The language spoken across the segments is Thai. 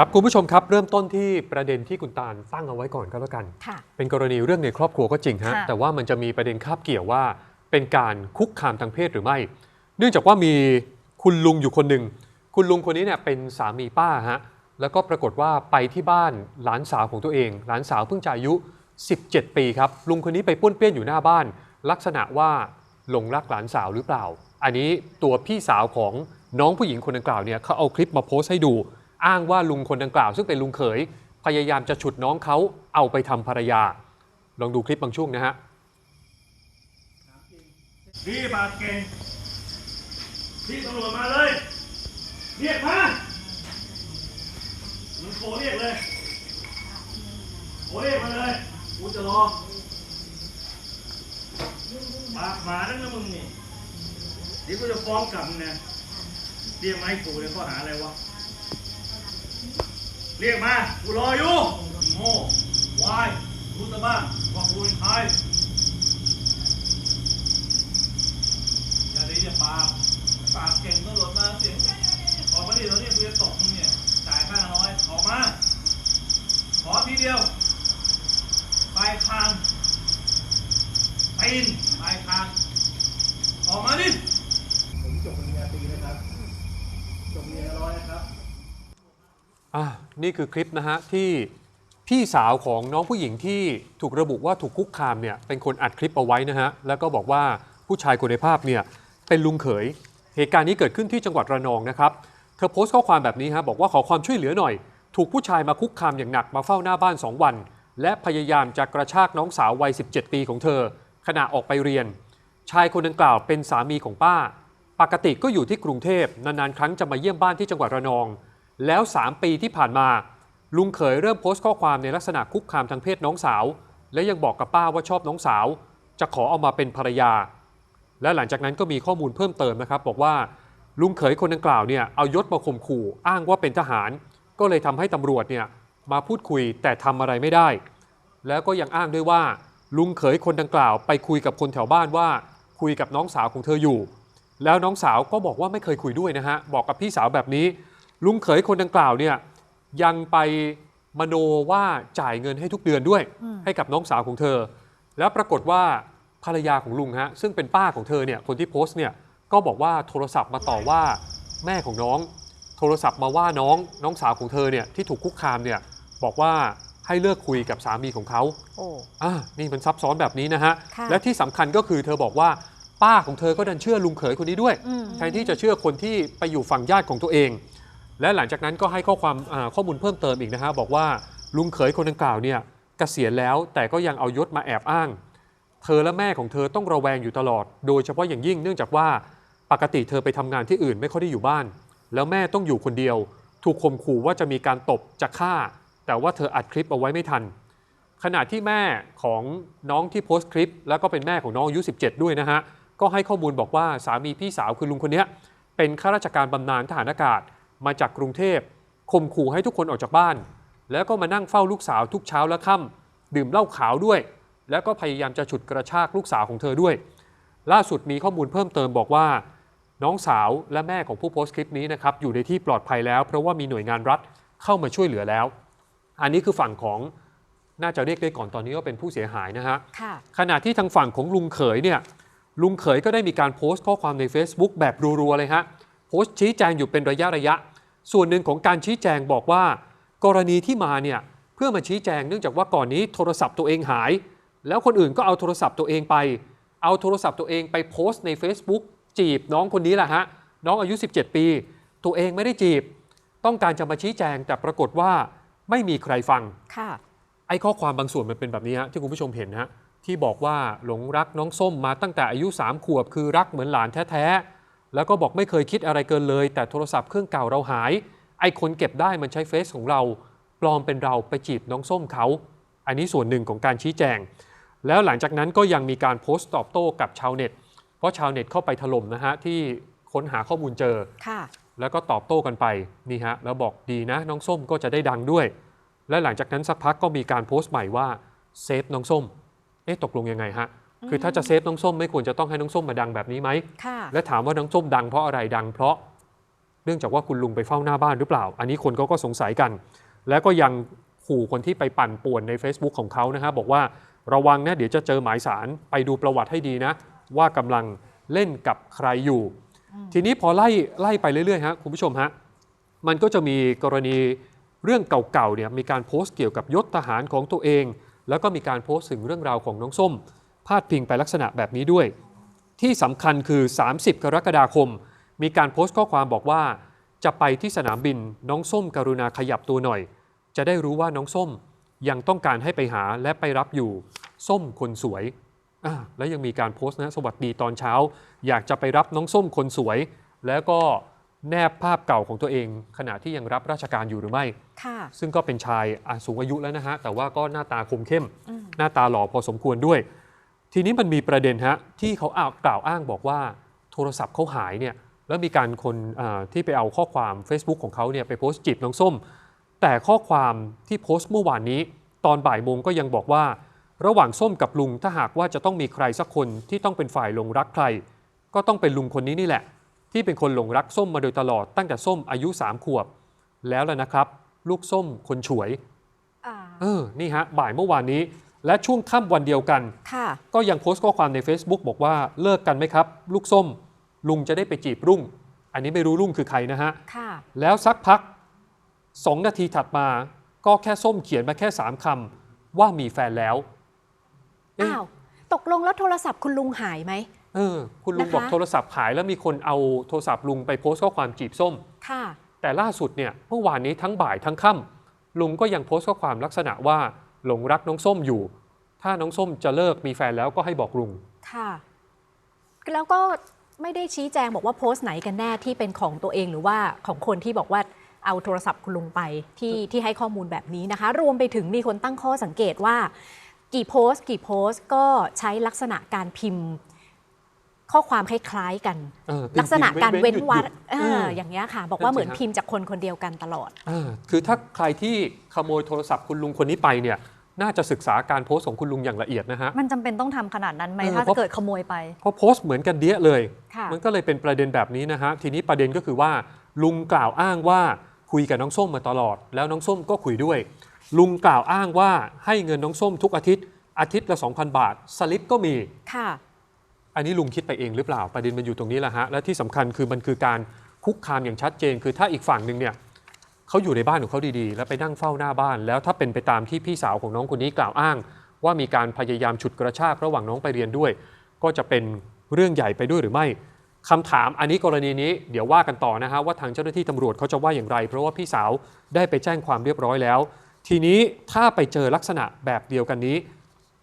ครับคุณผู้ชมครับ เริ่มต้นที่ประเด็นที่คุณตาลตั้งเอาไว้ก่อนก็แล้วกัน ค่ะ เป็นกรณีเรื่องในครอบครัวก็จริงฮะค่ะ แต่ว่ามันจะมีประเด็นคาบเกี่ยวว่า เป็นการคุกคามทางเพศหรือไม่ เนื่องจากว่ามีคุณลุงอยู่คนหนึ่งคุณลุงคนนี้เนี่ยเป็นสามีป้าฮะแล้วก็ปรากฏว่าไปที่บ้านหลานสาวของตัวเอง หลานสาวเพิ่งจะอายุ 17 ปีครับลุงคนนี้ไปป้วนเปี้ยนอยู่หน้าบ้าน ลักษณะว่าหลงรักหลานสาวหรือเปล่า อันนี้ตัวพี่สาวของน้องผู้หญิงคนดังกล่าวเนี่ยเขาเอาคลิปมาโพสต์ให้ดู อ้างว่าลุงคนดังกล่าว ซึ่งเป็นลุงเขย พยายามจะฉุดน้องเขาเอาไปทำภรรยา ลองดูคลิปบางช่วงนะฮะพี่ปากเก่งพี่ตำรวจมาเลยเรียกมามึงโทรเรียกเลยโทรเรียกมาเลยกูจะรอปากหมานั่นนะมึงนี่เดี๋ยวกูจะฟ้องกลับมึงนะเตรียมาให้กูในข้อหาอะไรวะ เรียกมากูรออยู่โง่วายรู้ตะบ้างว่ากูเป็นใครอย่าเลยอย่าปากปากเก่งตำรวจมาเสียงออกมาดิตอนนี้กูจะตกมึงเนี่ยจ่ายค่าน้อยออกมา ขอทีเดียวปลายคางตีนปลายคางออกมาดิผมจบปริญญาตรีนะครับจบปริญญาร้อยนะครับ อะนี่คือคลิปนะฮะที่พี่สาวของน้องผู้หญิงที่ถูกระบุว่าถูกคุกคามเนี่ยเป็นคนอัดคลิปเอาไว้นะฮะแล้วก็บอกว่าผู้ชายคนในภาพเนี่ยเป็นลุงเขย เหตุการณ์นี้เกิดขึ้นที่จังหวัดระนองนะครับ เธอโพสต์ข้อความแบบนี้ฮะบอกว่าขอความช่วยเหลือหน่อย ถูกผู้ชายมาคุกคามอย่างหนักมาเฝ้าหน้าบ้าน 2 วัน และพยายามจะกระชากน้องสาววัย 17 ปีของเธอ ขณะออกไปเรียน ชายคนดังกล่าวเป็นสามีของป้า ปกติก็อยู่ที่กรุงเทพนานๆครั้งจะมาเยี่ยมบ้านที่จังหวัดระนอง แล้ว 3 ปีที่ผ่านมา ลุงเขยเริ่มโพสต์ข้อความในลักษณะคุกคามทางเพศน้องสาว และยังบอกกับป้าว่าชอบน้องสาว จะขอเอามาเป็นภรรยา และหลังจากนั้นก็มีข้อมูลเพิ่มเติมนะครับ บอกว่าลุงเขยคนดังกล่าวเนี่ยเอายศมาข่มขู่อ้างว่าเป็นทหาร ก็เลยทำให้ตำรวจเนี่ยมาพูดคุยแต่ทำอะไรไม่ได้ แล้วก็ยังอ้างด้วยว่า ลุงเขยคนดังกล่าว ไปคุยกับคนแถวบ้านว่า คุยกับน้องสาวของเธออยู่ แล้วน้องสาวก็บอกว่าไม่เคยคุยด้วยนะฮะบอกกับพี่สาวแบบนี้ ลุงเขยคนดังกล่าวเนี่ยยังไปมโนว่าจ่ายเงินให้ทุกเดือนด้วยอืมให้กับน้องสาวของเธอ แล้วปรากฏว่าภรรยาของลุงฮะซึ่งเป็นป้าของเธอเนี่ยคนที่โพสต์เนี่ยก็บอกว่าโทรศัพท์มาต่อว่าแม่ของน้อง โทรศัพท์มาว่าน้องน้องสาวของเธอเนี่ยที่ถูกคุกคามเนี่ยบอกว่าให้เลิกคุยกับสามีของเขาโอ้อ่านี่มันซับซ้อนแบบนี้นะฮะ ค่ะ และที่สำคัญก็คือเธอบอกว่าป้าของเธอก็ดันเชื่อลุงเขยคนนี้ด้วย อืม แทนที่จะเชื่อคนที่ไปอยู่ฝั่งญาติของตัวเอง และหลังจากนั้นก็ให้ข้อความข้อมูลเพิ่มเติมอีกนะฮะบอกว่าลุงเขยคนดังกล่าวเนี่ยเกษียณแล้วแต่ก็ยังเอายศมาแอบอ้าง เธอและแม่ของเธอต้องระแวงอยู่ตลอด โดยเฉพาะอย่างยิ่งเนื่องจากว่าปกติเธอไปทำงานที่อื่นไม่ค่อยได้อยู่บ้าน แล้วแม่ต้องอยู่คนเดียว ถูกข่มขู่ว่าจะมีการตบจะฆ่า แต่ว่าเธออัดคลิปเอาไว้ไม่ทัน ขณะที่แม่ของน้องที่โพสต์คลิป แล้วก็เป็นแม่ของน้องอายุ 17 ด้วยนะฮะก็ให้ข้อมูลบอกว่าสามีพี่สาวคือลุงคนเนี้ยเป็นข้าราชการบำนาญทหารอากาศ มาจากกรุงเทพข่มขู่ให้ทุกคนออกจากบ้าน แล้วก็มานั่งเฝ้าลูกสาวทุกเช้าและค่ำดื่มเหล้าขาวด้วย แล้วก็พยายามจะฉุดกระชากลูกสาวของเธอด้วย ล่าสุดมีข้อมูลเพิ่มเติมบอกว่า น้องสาวและแม่ของผู้โพสต์คลิปนี้นะครับอยู่ในที่ปลอดภัยแล้ว เพราะว่ามีหน่วยงานรัฐเข้ามาช่วยเหลือแล้ว อันนี้คือฝั่งของน่าจะเรียกได้ก่อนตอนนี้ว่าเป็นผู้เสียหายนะฮะค่ะขณะที่ทางฝั่งของลุงเขยเนี่ยลุงเขยก็ได้มีการโพสต์ข้อความใน Facebook แบบรัวๆเลยฮะโพสต์ชี้แจงอยู่เป็นระยะระยะ ส่วนหนึ่งของการชี้แจงบอกว่า กรณีที่มาเนี่ยเพื่อมาชี้แจงเนื่องจากว่าก่อนนี้โทรศัพท์ตัวเองหาย แล้วคนอื่นก็เอาโทรศัพท์ตัวเองไป เอาโทรศัพท์ตัวเองไปโพสต์ใน Facebook จีบน้องคนนี้แหละฮะน้องอายุ 17 ปี ตัวเองไม่ได้จีบ ต้องการจะมาชี้แจงแต่ปรากฏว่าไม่มีใครฟังค่ะไอ้ข้อความบางส่วนมันเป็นแบบนี้ฮะที่คุณผู้ชมเห็นฮะที่บอกว่าหลงรักน้องส้มมาตั้งแต่อายุ 3 ขวบ คือรักเหมือนหลานแท้ๆ แล้วก็บอกไม่เคยคิดอะไรเกินเลย แต่โทรศัพท์เครื่องเก่าเราหาย ไอ้คนเก็บได้มันใช้เฟซของเรา ปลอมเป็นเราไปจีบน้องส้มเขา อันนี้ส่วนหนึ่งของการชี้แจง แล้วหลังจากนั้นก็ยังมีการโพสต์ตอบโต้กับชาวเน็ต เพราะชาวเน็ตเข้าไปถล่มนะฮะที่ค้นหาข้อมูลเจอค่ะแล้วก็ตอบโต้กันไปนี่ฮะแล้วบอกดีนะน้องส้มก็จะได้ดังด้วย และหลังจากนั้นสักพักก็มีการโพสต์ใหม่ว่าเซฟน้องส้ม เอ๊ะตกลงยังไงฮะ คือถ้าจะเซฟน้องส้มไม่ควรจะต้องให้น้องส้มมาดังแบบนี้ไหมค่ะและถามว่าน้องส้มดังเพราะอะไรดัง เพราะเนื่องจากว่าคุณลุงไปเฝ้าหน้าบ้านหรือเปล่า อันนี้คนก็ก็สงสัยกัน แล้วก็ยังขู่คนที่ไปปั่นป่วนใน Facebook ของเขานะฮะบอกว่าระวังนะเดี๋ยวจะเจอหมายสารไปดูประวัติให้ดีนะ ว่ากำลังเล่นกับใครอยู่ ทีนี้พอไล่ไล่ไปเรื่อยๆฮะคุณผู้ชมฮะมันก็จะมีกรณีเรื่องเก่าๆเนี่ยมีการโพสต์เกี่ยวกับยศทหารของตัวเอง แล้วก็มีการโพสต์ถึงเรื่องราวของน้องส้ม พาดพิงไปลักษณะแบบนี้ด้วย ที่สำคัญคือ 30 กรกฎาคม มีการโพสต์ข้อความบอกว่า จะไปที่สนามบินน้องส้มกรุณาขยับตัวหน่อย จะได้รู้ว่าน้องส้มยังต้องการให้ไปหาและไปรับอยู่ ส้มคนสวยอ่าและยังมีการโพสต์นะสวัสดีตอนเช้า อยากจะไปรับน้องส้มคนสวย แล้วก็แนบภาพเก่าของตัวเอง ขณะที่ยังรับราชการอยู่หรือไม่ค่ะซึ่งก็เป็นชายอะสูงอายุแล้วนะฮะ แต่ว่าก็หน้าตาคมเข้มอืมหน้าตาหล่อพอสมควรด้วย ทีนี้มันมีประเด็นฮะที่เขาอ้างกล่าวอ้างบอกว่าโทรศัพท์เขาหายเนี่ยแล้วมีการคนอ่าที่ไปเอาข้อความ Facebook ของเขาเนี่ยไปโพสต์จีบน้องส้ม แต่ข้อความที่โพสต์เมื่อวานนี้ ตอนบ่ายโมงก็ยังบอกว่า ระหว่างส้มกับลุงถ้าหากว่าจะต้องมีใครสักคนที่ต้องเป็นฝ่ายหลงรักใคร ก็ต้องเป็นลุงคนนี้นี่แหละ ที่เป็นคนหลงรักส้มมาโดยตลอดตั้งแต่ส้มอายุ 3 ขวบ แล้วล่ะนะครับ ลูกส้มคนฉวยอ่าเออนี่ฮะบ่ายเมื่อวานนี้ และช่วงค่ำวันเดียวกันค่ะก็ยังโพสต์ข้อความใน Facebook บอกว่าเลิกกันไหมครับ ลูกส้ม ลุงจะได้ไปจีบรุ่ง อันนี้ไม่รู้รุ่งคือใครนะฮะค่ะแล้วสักพัก 2 นาทีถัดมา ก็แค่ส้มเขียนมาแค่ 3คำว่ามีแฟนแล้วเอ๊ะอ้าวตกลงแล้วโทรศัพท์คุณลุงหายไหมเออ คุณลุงนะคะบอกโทรศัพท์หายแล้วมีคนเอาโทรศัพท์ลุงไปโพสต์ข้อความจีบส้มค่ะ แต่ล่าสุดเนี่ยเมื่อวานนี้ทั้งบ่ายทั้งค่ำลุงก็ยังโพสต์ข้อความลักษณะว่า หลงรักน้องส้มอยู่ ถ้าน้องส้มจะเลิกมีแฟนแล้วก็ให้บอกลุง ค่ะ แล้วก็ไม่ได้ชี้แจงบอกว่าโพสต์ไหนกันแน่ที่เป็นของตัวเองหรือว่าของคนที่บอกว่าเอาโทรศัพท์คุณลุงไปที่ที่ให้ข้อมูลแบบนี้นะคะ รวมไปถึงมีคนตั้งข้อสังเกตว่า กี่โพสต์ กี่โพสต์ก็ใช้ลักษณะการพิมพ์ ข้อความคล้ายๆกันเออพิมพ์ลักษณะการเว้นวรรคหยุดๆเออเออออย่างเงี้ยค่ะ บอกว่านั่นสิเหมือนฮะพิมพ์จากคนคนเดียวกันตลอดอ่าคือถ้าใครที่ขโมยโทรศัพท์คุณลุงคนนี้ไปเนี่ยน่าจะศึกษาการโพสต์ของคุณลุงอย่างละเอียดนะฮะ มันจำเป็นต้องทำขนาดนั้นไหมเออถ้าเพราะเกิดขโมยไป เพราะโพสต์เหมือนกันเดี้ยเลยค่ะมันก็เลยเป็นประเด็นแบบนี้นะฮะ ทีนี้ประเด็นก็คือว่า ลุงกล่าวอ้างว่าคุยกับน้องส้มมาตลอด แล้วน้องส้มก็คุยด้วย ลุงกล่าวอ้างว่าให้เงินน้องส้มทุกอาทิตย์ อาทิตย์ละ 2,000 บาท สลิปก็มี ค่ะ อันนี้ลุงคิดไปเองหรือเปล่าประเด็นมันอยู่ตรงนี้แหละฮะและที่สำคัญคือมันคือการคุกคามอย่างชัดเจน คือถ้าอีกฝั่งหนึ่งเนี่ยเขาอยู่ในบ้านของเขาดีๆ แล้วไปนั่งเฝ้าหน้าบ้าน แล้วถ้าเป็นไปตามที่พี่สาวของน้องคนนี้กล่าวอ้าง ว่ามีการพยายามฉุดกระชากระหว่างน้องไปเรียนด้วย ก็จะเป็นเรื่องใหญ่ไปด้วยหรือไม่คำถามอันนี้กรณีนี้เดี๋ยวว่ากันต่อนะฮะว่าทางเจ้าหน้าที่ตำรวจเขาจะว่าอย่างไร เพราะว่าพี่สาวได้ไปแจ้งความเรียบร้อยแล้ว ทีนี้ถ้าไปเจอลักษณะแบบเดียวกันนี้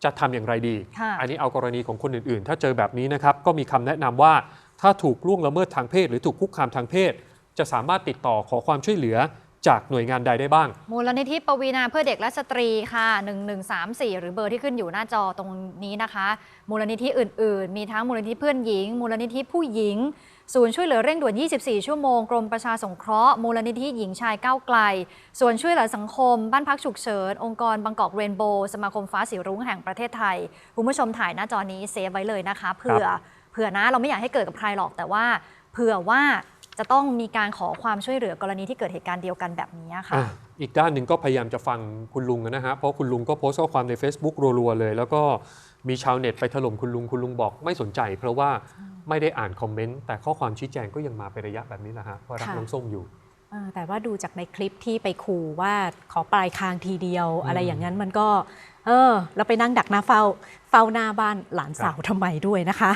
จะทำอย่างไรดีค่ะอันนี้เอากรณีของคนอื่นๆ ถ้าเจอแบบนี้นะครับ ก็มีคำแนะนำว่าถ้าถูกล่วงละเมิดทางเพศ หรือถูกคุกคามทางเพศ จะสามารถติดต่อขอความช่วยเหลือ จากหน่วยงานใดได้บ้าง มูลนิธิปวีนาเพื่อเด็กและสตรีค่ะ 1134 หรือเบอร์ที่ขึ้นอยู่หน้าจอตรงนี้นะคะ มูลนิธิอื่น ๆ มีทั้งมูลนิธิเพื่อนหญิง มูลนิธิผู้หญิง ศูนย์ช่วยเหลือเร่งด่วน 24 ชั่วโมง กรมประชาสงเคราะห์ มูลนิธิหญิงชายก้าวไกล ส่วนช่วยเหลือสังคม บ้านพักฉุกเฉิน องค์กรบางกอกเรนโบว์ สมาคมฟ้าสีรุ้งแห่งประเทศไทย คุณผู้ชมถ่ายหน้าจอนี้เซฟไว้เลยนะคะ เผื่อ เผื่อนะ เราไม่อยากให้เกิดกับใครหรอก แต่ว่า เผื่อว่า จะต้องมีการขอความช่วยเหลือกรณีที่เกิดเหตุการณ์เดียวกันแบบนี้ค่ะอะ อีกด้านหนึ่งก็พยายามจะฟังคุณลุงนะฮะ เพราะคุณลุงก็โพสต์ข้อความใน Facebook รัวๆเลย แล้วก็มีชาวเน็ตไปถล่มคุณลุง คุณลุงบอกไม่สนใจ เพราะว่าไม่ได้อ่านคอมเมนต์ แต่ข้อความชี้แจงก็ยังมาเป็นระยะแบบนี้แหละฮะว่ารักค่ะน้องส้มอยู่เออแต่ว่าดูจากในคลิปที่ไปขู่ว่าขอปลายคางทีเดียว อะไรอย่างนั้นมันก็ เออ แล้วไปนั่งดักหน้าเฝ้า เฝ้าหน้าบ้านหลานสาวทำไมด้วยนะคะ